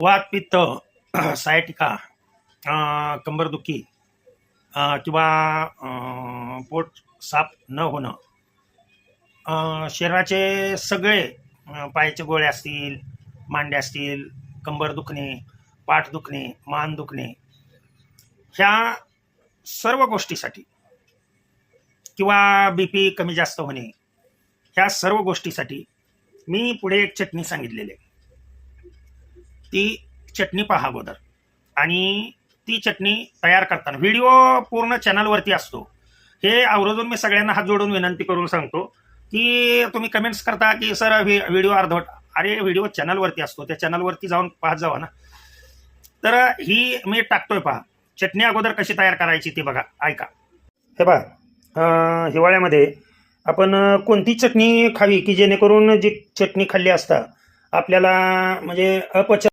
वात पित्त सायटिका कंबरदुखी किंवा पोट साफ न होणं. शरीराचे सगळे पायाचे गोळे असतील मांडे असतील कंबर दुखणे पाठ दुखणे मान दुखणे ह्या सर्व गोष्टीसाठी किंवा बी पी कमी जास्त होणे ह्या सर्व गोष्टीसाठी मी पुढे एक चटणी सांगितलेली आहे. ती चटणी पहा अगोदर. आणि ती चटणी तयार करताना व्हिडिओ पूर्ण चॅनलवरती असतो. हे आवर्जून मी सगळ्यांना हात जोडून विनंती करून सांगतो की तुम्ही कमेंट्स करता की सर व्हिडिओ अर्धवट अरे व्हिडिओ चॅनलवरती असतो त्या चॅनलवरती जाऊन पाहत जावा ना. तर ही मी टाकतोय पहा. चटणी अगोदर कशी तयार करायची ती बघा ऐका. हे बघा हिवाळ्यामध्ये आपण कोणती चटणी खावी की जेणेकरून जी चटणी खाल्ली असता आपल्याला म्हणजे अपच